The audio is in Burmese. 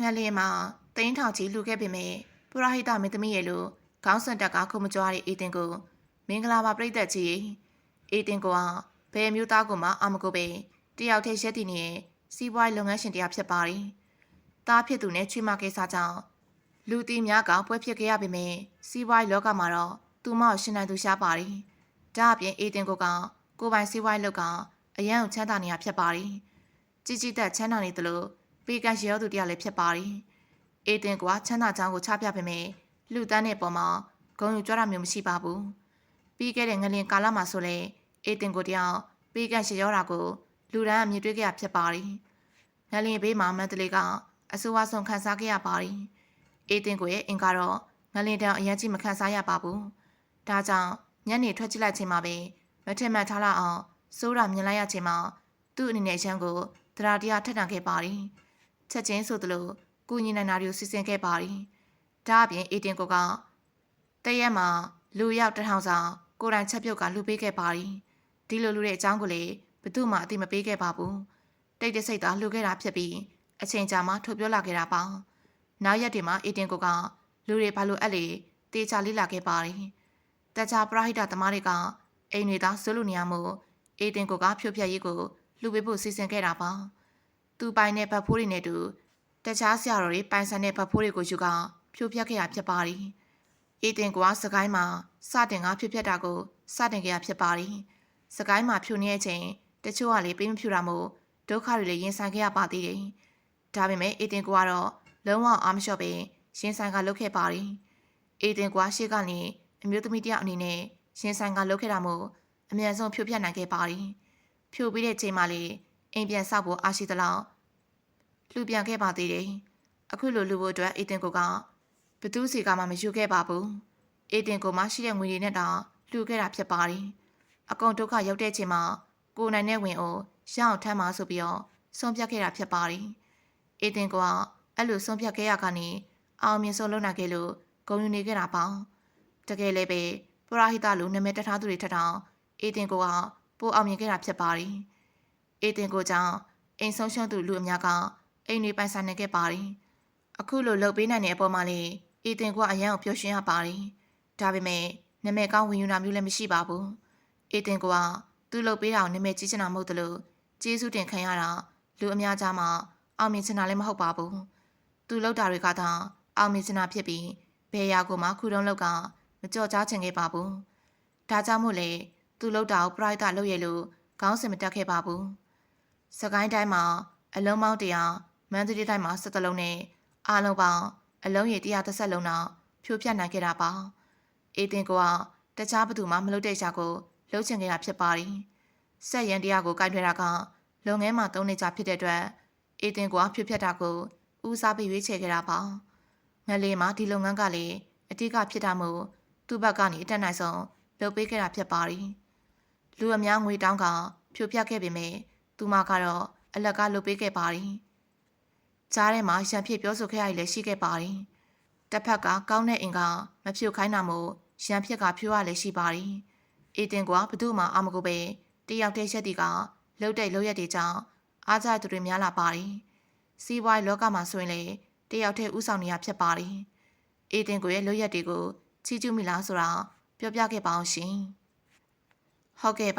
ငလင်းမှာတိန်းထောင်ကြီးလူခဲ့ပေမဲ့ပရဟိတမင်းသမီးရဲ့လိုခေါင်းစံတက်ကခုမကြွားတဲ့အေတင်ကိုမင်္ဂလာပါပြိသက်ကြီးအေတင်ကိုကဘယ်မျိုးသားကိုမှအမကိုပဲတယောက်တည်းရက်တည်နေတဲ့စီးပွားရေးလုပ်ငန်းရှင်တရားဖြစ်ပါတယ်။တားဖြစ်သူနဲ့ချွေမကိစ္စကြောင့်လူတီများကပွဲဖြစ်ခဲ့ရပေမဲ့စီးပွားရေးလောကမှာတော့သူမကိုရှင်းနိုင်သူရှားပါတယ်။ဒါအပြင်အေတင်ကိုကကိုယ်ပိုင်စီးပွားရေးလုပ်ကအရန်ကိုချမ်းသာနေတာဖြစ်ပါတယ်။ជីជីတက်ချမ်းသာနေသလို ပေကန်ရောသူတရားလည်းဖြစ်ပါတယ်။အေတင်ကချမ်းသာချောင်းကိုချပြပေမဲ့လူတန်းတဲ့ပုံမှာဂုံယူကြတာမျိုးမရှိပါဘူး။ပြီးခဲ့တဲ့ငလင်ကာလမှာဆိုလေအေတင်ကိုတယောက်ပေကန်ရောတာကိုလူတန်းအမြင်တွေ့ခဲ့ရဖြစ်ပါတယ်။ငလင်ဘေးမှာမန္တလေးကအဆိုးအဆုံးခန်းစားခဲ့ရပါတယ်။အေတင်ကိုရဲ့အင်ကတော့ငလင်တောင်အရင်ကြီးမခန်းစားရပါဘူး။ဒါကြောင့်ညနေထွက်ကြည့်လိုက်ချိန်မှာပဲမထင်မှတ်ထားလောက်အောင်စိုးရမြင်လိုက်ရချိန်မှာသူ့အနေနဲ့ရန်ကိုတရားတရားထက်ထန်ခဲ့ပါတယ်။ ချက်ချင်းဆိုသလိုကုညီနိုင်တာတွေကိုစီစဉ်ခဲ့ပါတယ်။ဒါအပြင်အေတင်ကိုကတရက်မှာလူရောက်တစ်ထောင်စာကိုယ်တိုင်ချက်ပြုတ်ကလူပေးခဲ့ပါတယ်။ဒီလိုလူတဲ့အကြောင်းကိုလည်းဘသူမှအသိမပေးခဲ့ပါဘူး။တိတ်တဆိတ်သာလူခဲ့တာဖြစ်ပြီးအချိန်ကြာမှထုတ်ပြောလာခဲ့တာပါ။နောက်ရက်တွေမှာအေတင်ကိုကလူတွေဘာလို့အဲ့လေတေချာလေးလာခဲ့ပါတယ်။တခြားပရဟိတသမားတွေကအိမ်တွေသာဆွလို့နေရမို့အေတင်ကိုကဖြိုဖျက်ရေးကိုလူပေးဖို့စီစဉ်ခဲ့တာပါ။ သူပိုင်တဲ့ဗတ်ဖိုးတွေနဲ့တူတခြားဆရာတော်တွေပိုင်ဆိုင်တဲ့ဗတ်ဖိုးတွေကိုယူကဖြိုဖျက်ခဲ့ရဖြစ်ပါတယ်။အေတင်ကစကိုင်းမှာစတင်ကဖြိုဖျက်တာကိုစတင်ခဲ့ရဖြစ်ပါတယ်။စကိုင်းမှာဖြိုနေတဲ့အချိန်တချို့ကလည်းပေးမဖြူတာမို့ဒုက္ခတွေလည်းရင်ဆိုင်ခဲ့ရပါသေးတယ်။ဒါပေမဲ့အေတင်ကတော့လုံးဝအားမလျှော့ပဲရင်ဆိုင်ကလုပ်ခဲ့ပါတယ်။အေတင်ကရှေ့ကနေအမျိုးသမီးတယောက်အနေနဲ့ရင်ဆိုင်ကလုပ်ခဲ့တာမို့အမြန်ဆုံးဖြိုဖျက်နိုင်ခဲ့ပါတယ်။ဖြိုပြီးတဲ့ချိန်မှလေ အိမ်ပြန်ဆောက်ဖို့အားရှိသလောက်လူပြန်ခဲ့ပါသေးတယ်။အခုလိုလူဖို့အတွက်အေတင်ကိုကဘသူစီကမှမယူခဲ့ပါဘူး။အေတင်ကိုမှရှိတဲ့ငွေတွေနဲ့တောင်လူခဲ့တာဖြစ်ပါတယ်။အကုန်ဒုက္ခရောက်တဲ့ချိန်မှာကိုနိုင်တဲ့ဝင်အိုရအောင်ထမ်းပါဆိုပြီးတော့ဆုံးဖြတ်ခဲ့တာဖြစ်ပါတယ်။အေတင်ကအဲ့လိုဆုံးဖြတ်ခဲ့ရကနေအောင်မြင်ဆုံးလုပ်နိုင်ခဲ့လို့ဂုဏ်ယူနေခဲ့တာပေါ့။တကယ်လည်းပဲပရာဟိတလူနာမည်တထားသူတွေထက်တောင်အေတင်ကိုကပိုအောင်မြင်ခဲ့တာဖြစ်ပါတယ်။ အေတင်ကိုကြောင့်အိမ်ဆုံးရှုံးသူလူအများကအိမ်တွေပိုင်ဆိုင်နေခဲ့ပါတယ်။အခုလိုလှုပ်ပေးနိုင်တဲ့အပေါ်မှာလေအေတင်ကအရန်ကိုပျော်ရွှင်ရပါတယ်။ဒါပေမဲ့နာမည်ကောင်းဝင်ယူတာမျိုးလည်းမရှိပါဘူး။အေတင်ကသူ့လှုပ်ပေးတာကိုနာမည်ကြီးချင်တာမဟုတ်သလိုကျေးဇူးတင်ခံရတာလူအများကြားမှာအောင်မြင်ချင်တာလည်းမဟုတ်ပါဘူး။သူလှုပ်တာတွေကသာအောင်မြင်ချင်တာဖြစ်ပြီးဘယ်ရာကိုမှခုတုံးလောက်ကမကြော်ကြားချင်ခဲ့ပါဘူး။ဒါကြောင့်မို့လေသူလှုပ်တာကိုပရိုက်တာလှုပ်ရလို့ခေါင်းစင်မတက်ခဲ့ပါဘူး။ စကိုင်းတိုင်းမှာအလုံးပေါင်းတရားမန္တလေးတိုင်းမှာစက်တလုံးနဲ့အားလုံးပေါင်းအလုံးရည်130လုံးတော့ဖြိုးပြတ်နိုင်ခဲ့တာပါ။အေတင်ကတခြားဘသူမှမလုပ်တဲ့ရှာကိုလှုပ်ချင်ခဲ့တာဖြစ်ပါတယ်။ဆက်ရန်တရားကိုကြိုက်ထွေးတာကလုံငန်းမှာသုံးနေကြဖြစ်တဲ့အတွက်အေတင်ကဖြိုးပြတ်တာကိုဦးစားပေးရွေးချယ်ခဲ့တာပါ။ငလေးမှာဒီလုပ်ငန်းကလည်းအတိကဖြစ်တာမို့သူ့ဘက်ကနေအတက်နိုင်ဆုံးလုပ်ပေးခဲ့တာဖြစ်ပါတယ်။လူအများငွေတောင်းကဖြိုပြခဲ့ပေမဲ့ သူမကတော့အလကားလုပ်ပေးခဲ့ပါတယ်။ကြားထဲမှာရံဖြစ်ပြောဆိုခဲ့ရည်လည်းရှိခဲ့ပါတယ်။တစ်ဖက်ကကောင်းတဲ့အင်ကမဖြိုခိုင်းတာမို့ရံဖြစ်ကဖြိုရလည်းရှိပါတယ်။အေတင်ကဘသူ့မှာအမကိုပဲတယောက်တည်းရက်တီကလှုပ်တဲ့လှုပ်ရက်တွေကြောင့်အားကြသူတွေများလာပါတယ်။စီးပွားရေးလောကမှာဆိုရင်လေတယောက်တည်းဥဆောင်နေရဖြစ်ပါတယ်။အေတင်ကိုရဲ့လှုပ်ရက်တွေကိုချီးကျူးမိလားဆိုတာပြောပြခဲ့ပါအောင်ရှင်။ဟုတ်ကဲ့ပါ